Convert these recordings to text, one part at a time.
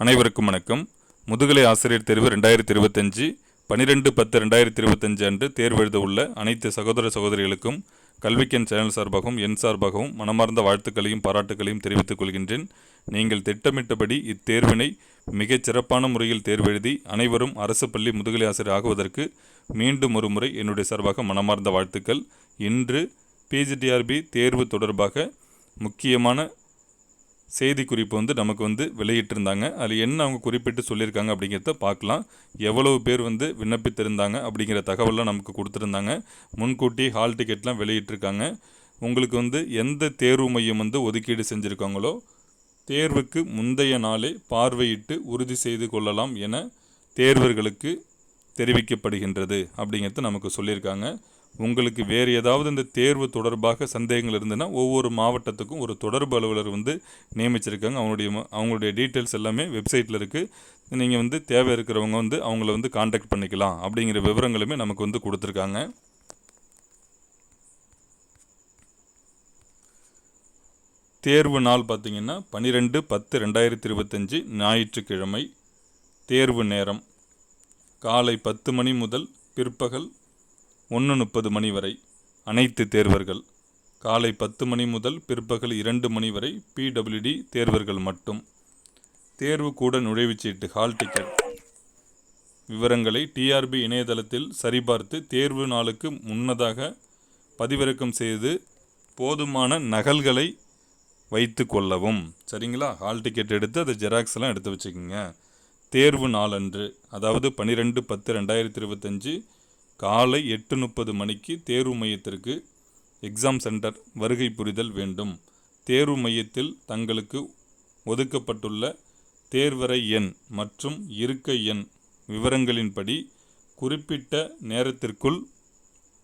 அனைவருக்கும் வணக்கம். முதுகலை ஆசிரியர் தேர்வு ரெண்டாயிரத்தி இருபத்தஞ்சு பன்னிரெண்டு பத்து ரெண்டாயிரத்தி இருபத்தஞ்சு அன்று தேர்வு எழுத உள்ள அனைத்து சகோதர சகோதரிகளுக்கும் கல்விக்கன் சேனல் சார்பாகவும் என் சார்பாகவும் மனமார்ந்த வாழ்த்துக்களையும் பாராட்டுகளையும் தெரிவித்துக் கொள்கின்றேன். நீங்கள் திட்டமிட்டபடி இத்தேர்வினை மிகச் சிறப்பான முறையில் தேர்வெழுதி அனைவரும் அரசு பள்ளி முதுகலை ஆசிரியர் ஆகுவதற்கு மீண்டும் ஒரு முறை என்னுடைய சார்பாக மனமார்ந்த வாழ்த்துக்கள். இன்று பிஜிடிஆர்பி தேர்வு தொடர்பாக முக்கியமான செய்தி குறிப்பு வந்து நமக்கு வந்து வெளியிட்டிருந்தாங்க. அதில் என்ன அவங்க குறிப்பிட்டு சொல்லியிருக்காங்க அப்படிங்கிறத பார்க்கலாம். எவ்வளவு பேர் வந்து விண்ணப்பித்திருந்தாங்க அப்படிங்கிற தகவலாம் நமக்கு கொடுத்துருந்தாங்க. முன்கூட்டி ஹால் டிக்கெட்லாம் வெளியிட்டிருக்காங்க. உங்களுக்கு வந்து எந்த தேர்வு மையம் வந்து ஒதுக்கீடு செஞ்சுருக்காங்களோ தேர்வுக்கு முந்தைய நாளே பார்வையிட்டு உறுதி செய்து கொள்ளலாம் என தேர்வர்களுக்கு தெரிவிக்கப்படுகின்றது அப்படிங்கிறத நமக்கு சொல்லியிருக்காங்க. உங்களுக்கு வேறு ஏதாவது இந்த தேர்வு தொடர்பாக சந்தேகங்கள் இருந்ததுன்னா ஒவ்வொரு மாவட்டத்துக்கும் ஒரு தொடர்பு அலுவலர் வந்து நியமிச்சிருக்காங்க. அவங்களுடைய ம- அவங்களுடைய டீட்டெயில்ஸ் எல்லாமே வெப்சைட்டில் இருக்குது நீங்கள் வந்து தேவை இருக்கிறவங்க வந்து அவங்கள வந்து காண்டாக்ட் பண்ணிக்கலாம் அப்படிங்கிற விவரங்களுமே நமக்கு வந்து கொடுத்துருக்காங்க. தேர்வு நாள் பார்த்தீங்கன்னா பன்னிரெண்டு பத்து ரெண்டாயிரத்தி இருபத்தஞ்சி ஞாயிற்றுக்கிழமை. தேர்வு நேரம். காலை பத்து மணி முதல் பிற்பகல் ஒன்று முப்பது மணி வரை அனைத்து தேர்வர்கள். காலை பத்து மணி முதல் பிற்பகல் இரண்டு மணி வரை பிடபிள்யூடி தேர்வர்கள் மட்டும். தேர்வு கூட நுழைவுச்சீட்டு ஹால் டிக்கெட் விவரங்களை டிஆர்பி இணையதளத்தில் சரிபார்த்து தேர்வு நாளுக்கு முன்னதாக பதிவிறக்கம் செய்து போதுமான நகல்களை வைத்து கொள்ளவும். சரிங்களா? ஹால் டிக்கெட் எடுத்து அதை ஜெராக்ஸ்லாம் எடுத்து வச்சுக்கோங்க. தேர்வு நாளன்று அதாவது பன்னிரெண்டு பத்து ரெண்டாயிரத்தி இருபத்தஞ்சி காலை எட்டு முப்பது மணிக்கு தேர்வு மையத்திற்கு எக்ஸாம் சென்டர் வருகை புரிதல் வேண்டும். தேர்வு மையத்தில் தங்களுக்கு ஒதுக்கப்பட்டுள்ள தேர்வறை எண் மற்றும் இருக்கை எண் விவரங்களின்படி குறிப்பிட்ட நேரத்திற்குள்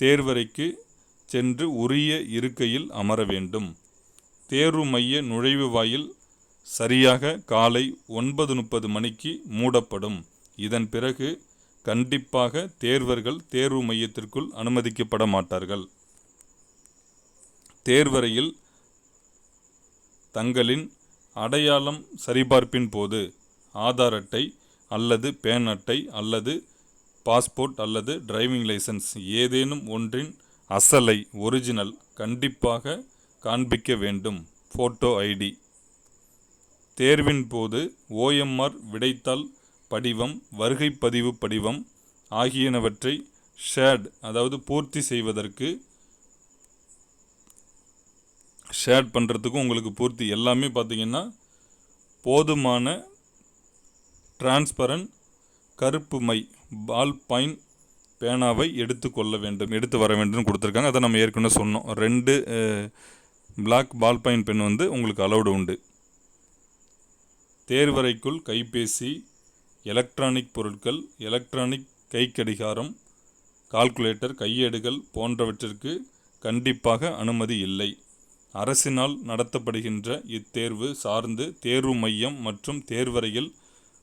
தேர்வறைக்கு சென்று உரிய இருக்கையில் அமர வேண்டும். தேர்வு மைய நுழைவு வாயில் சரியாக காலை ஒன்பது முப்பது மணிக்கு மூடப்படும். இதன் பிறகு கண்டிப்பாக தேர்வர்கள் தேர்வு மையத்திற்குள் அனுமதிக்கப்பட மாட்டார்கள். தேர்வறையில் தங்களின் அடையாளம் சரிபார்ப்பின் போது ஆதார் அட்டை அல்லது பேன் அட்டை அல்லது பாஸ்போர்ட் அல்லது டிரைவிங் லைசன்ஸ் ஏதேனும் ஒன்றின் அசலை ஒரிஜினல் கண்டிப்பாக காண்பிக்க வேண்டும். Photo ID. தேர்வின் போது ஓஎம்ஆர் விடைத்தாள் படிவம் வருகை பதிவு படிவம் ஆகியனவற்றை ஷேட் அதாவது பூர்த்தி செய்வதற்கு ஷேட் பண்ணுறதுக்கும் உங்களுக்கு பூர்த்தி. எல்லாமே பார்த்திங்கன்னா போதுமான டிரான்ஸ்பரண்ட் கருப்பு மை பால் பைன் பேனாவை எடுத்துக்கொள்ள வேண்டும் எடுத்து வர வேண்டும் கொடுத்துருக்காங்க. அதை நம்ம ஏற்கனவே சொன்னோம். ரெண்டு பிளாக் பால் பைன் பென் வந்து உங்களுக்கு அலௌடு உண்டு. தேர்வறைக்குள் கைபேசி எலக்ட்ரானிக் பொருட்கள் எலக்ட்ரானிக் கைக்கடிகாரம் கால்குலேட்டர் கையேடுகள் போன்றவற்றிற்கு கண்டிப்பாக அனுமதி இல்லை. அரசினால் நடத்தப்படுகின்ற இத்தேர்வு சார்ந்து தேர்வு மையம் மற்றும் தேர்வறையில்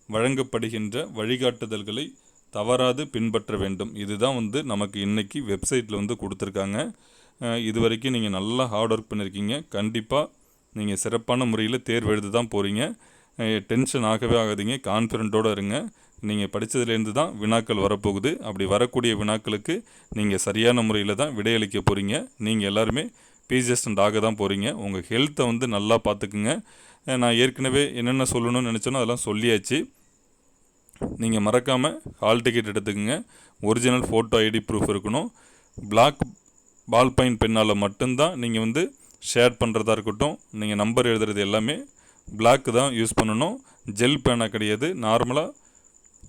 வழங்கப்படுகின்ற வழிகாட்டுதல்களை தவறாது பின்பற்ற வேண்டும். இதுதான் வந்து நமக்கு இன்றைக்கி வெப்சைட்டில் வந்து கொடுத்துருக்காங்க. இது வரைக்கும் நீங்கள் நல்லா ஹார்ட் ஒர்க் பண்ணியிருக்கீங்க கண்டிப்பாக நீங்கள் சிறப்பான முறையில் தேர்வு எழுதி தான் போகிறீங்க டென்ஷன் ஆகவே ஆகாதீங்க. கான்ஃபிடென்ட்டோடு இருங்க. நீங்கள் படித்ததுலேருந்து தான் வினாக்கள் வரப்போகுது. அப்படி வரக்கூடிய வினாக்களுக்கு நீங்கள் சரியான முறையில் தான் விடையளிக்க போகிறீங்க நீங்கள் எல்லாருமே பீஜஸ்டன்ட் ஆக தான் போகிறீங்க உங்கள் ஹெல்த்தை வந்து நல்லா பார்த்துக்குங்க. நான் ஏற்கனவே என்னென்ன சொல்லணும்னு நினச்சேனோ அதெல்லாம் சொல்லியாச்சு. நீங்கள் மறக்காமல் ஹால் டிக்கெட் எடுத்துக்கங்க. ஒரிஜினல் ஃபோட்டோ ஐடி ப்ரூஃப் இருக்கணும். பிளாக் பால் பாயிண்ட் பென்னால் மட்டும்தான் நீங்கள் வந்து ஷேர் பண்ணுறதா இருக்கட்டும். நீங்கள் நம்பர் எழுதுறது எல்லாமே Black தான் யூஸ் பண்ணணும். ஜெல் பேனா கிடையாது. நார்மலாக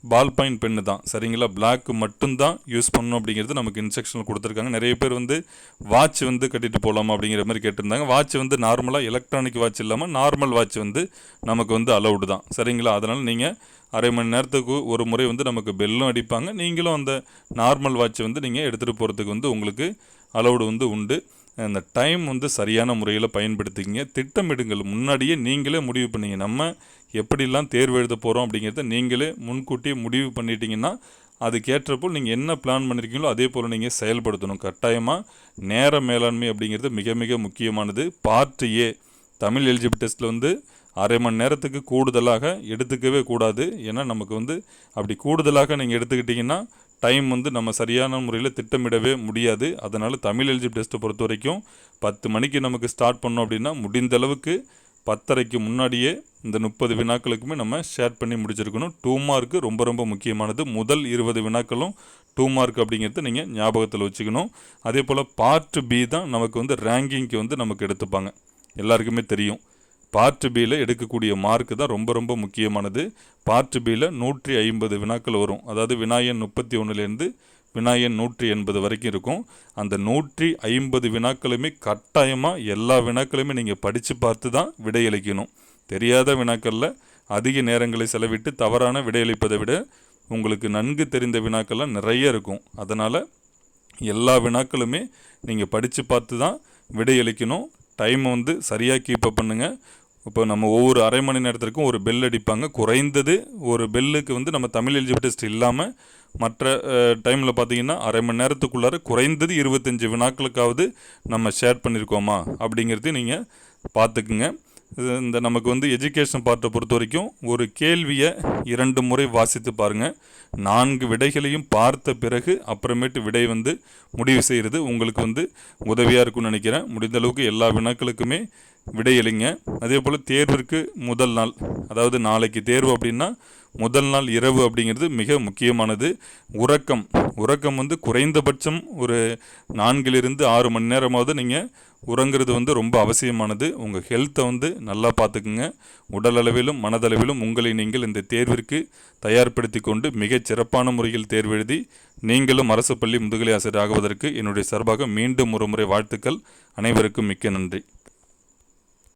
பால் பாயிண்ட் பென்னு தான். சரிங்களா? Black மட்டும்தான் யூஸ் பண்ணணும் அப்படிங்கிறது நமக்கு இன்ஸ்ட்ரக்ஷன் கொடுத்துருக்காங்க. நிறைய பேர் வந்து வாட்ச் வந்து கட்டிட்டு போகலாமா அப்படிங்கிற மாதிரி கேட்டிருந்தாங்க. வாட்ச் வந்து நார்மலாக எலக்ட்ரானிக் வாட்ச் இல்லாமல் நார்மல் வாட்ச் வந்து நமக்கு வந்து அலௌடு தான். சரிங்களா? அதனால் நீங்கள் அரை மணி நேரத்துக்கு ஒரு முறை வந்து நமக்கு பெல்லும் அடிப்பாங்க. நீங்களும் அந்த நார்மல் வாட்ச் வந்து நீங்கள் எடுத்துகிட்டு போகிறதுக்கு வந்து உங்களுக்கு அலௌடு வந்து உண்டு. அந்த டைம் வந்து சரியான முறையில் பயன்படுத்திக்கிங்க. திட்டமிடுங்கள். முன்னாடியே நீங்களே முடிவு பண்ணிங்க. நம்ம எப்படிலாம் தேர்வு எழுத போகிறோம் அப்படிங்கிறத நீங்களே முன்கூட்டியே முடிவு பண்ணிட்டீங்கன்னா அதுக்கேற்றப்போ நீங்கள் என்ன பிளான் பண்ணியிருக்கீங்களோ அதே போல் நீங்கள் செயல்படுத்தணும். கட்டாயமாக நேர மேலாண்மை அப்படிங்கிறது மிக மிக முக்கியமானது. பார்ட் ஏ தமிழ் எலிஜிபிள் டெஸ்ட்டில் வந்து அரை மணி நேரத்துக்கு கூடுதலாக எடுத்துக்கவே கூடாது. ஏன்னா நமக்கு வந்து அப்படி கூடுதலாக நீங்கள் எடுத்துக்கிட்டிங்கன்னா டைம் வந்து நம்ம சரியான முறையில் திட்டமிடவே முடியாது. அதனால் தமிழ் எல்ஜி டெஸ்ட்டை பொறுத்த வரைக்கும் பத்து மணிக்கு நமக்கு ஸ்டார்ட் பண்ணோம் அப்படின்னா முடிந்த அளவுக்கு பத்தரைக்கு முன்னாடியே இந்த முப்பது வினாக்களுக்குமே நம்ம ஷேர் பண்ணி முடிச்சிருக்கணும். டூ மார்க்கு ரொம்ப ரொம்ப முக்கியமானது. முதல் இருபது வினாக்களும் டூ மார்க் அப்படிங்கிறத நீங்கள் ஞாபகத்தில் வச்சுக்கணும். அதே போல் பார்ட் பி தான் நமக்கு வந்து ரேங்கிங்க்கு வந்து நமக்கு எடுத்துப்பாங்க. எல்லாருக்குமே தெரியும். பார்ட் பியில் எடுக்கக்கூடிய மார்க்கு தான் ரொம்ப ரொம்ப முக்கியமானது. பார்ட் பியில் நூற்றி ஐம்பது வினாக்கள் வரும். அதாவது வினாயன் முப்பத்தி ஒன்றுலேருந்து வினாயன் நூற்றி எண்பது வரைக்கும் இருக்கும். அந்த நூற்றி ஐம்பது வினாக்களுமே கட்டாயமாக எல்லா வினாக்களுமே நீங்கள் படித்து பார்த்து தான் விடையளிக்கணும். தெரியாத வினாக்களில் அதிக நேரங்களை செலவிட்டு தவறான விடையளிப்பதை விட உங்களுக்கு நன்கு தெரிந்த வினாக்கள்லாம் நிறைய இருக்கும். அதனால் எல்லா வினாக்களுமே நீங்கள் படித்து பார்த்து தான் விடையளிக்கணும். டைம் வந்து சரியாக கீப்பப் பண்ணுங்கள் இப்போ நம்ம ஒவ்வொரு அரை மணி நேரத்திற்கும் ஒரு பெல் அடிப்பாங்க. குறைந்தது ஒரு பெல்லுக்கு வந்து நம்ம தமிழ் எலிஜிபிள் டெஸ்ட் இல்லாமல் மற்ற டைமில் பார்த்தீங்கன்னா அரை மணி நேரத்துக்குள்ளார குறைந்தது இருபத்தஞ்சி வினாக்களுக்காவது நம்ம ஷேர் பண்ணியிருக்கோமா அப்படிங்கிறது நீங்கள் பார்த்துக்குங்க. இது இந்த நமக்கு வந்து எஜுகேஷன் பார்ட்டை பொறுத்த வரைக்கும் ஒரு கேள்வியை இரண்டு முறை வாசித்து பாருங்கள் நான்கு விடைகளையும் பார்த்த பிறகு அப்புறமேட்டு விடை வந்து முடிவு செய்கிறது உங்களுக்கு வந்து உதவியாக இருக்கும்னு நினைக்கிறேன். முடிந்த அளவுக்கு எல்லா வினாக்களுக்குமே விடையளிங்க. அதே போல் தேர்விற்கு முதல் நாள் அதாவது நாளைக்கு தேர்வு அப்படின்னா முதல் நாள் இரவு அப்படிங்கிறது மிக முக்கியமானது. உறக்கம் உறக்கம் வந்து குறைந்தபட்சம் ஒரு நான்கிலிருந்து ஆறு மணி நேரமாவது நீங்கள் உறங்குறது வந்து ரொம்ப அவசியமானது. உங்கள் ஹெல்த்தை வந்து நல்லா பார்த்துக்குங்க. உடலளவிலும் மனதளவிலும் உங்களை நீங்கள் இந்த தேர்விற்கு தயார்படுத்தி கொண்டு மிகச் சிறப்பான முறையில் தேர்வெழுதி நீங்களும் அரசு பள்ளி முதுகலை ஆசிரியர் ஆகுவதற்கு என்னுடைய சார்பாக மீண்டும் ஒரு முறை வாழ்த்துக்கள். அனைவருக்கும் மிக்க நன்றி.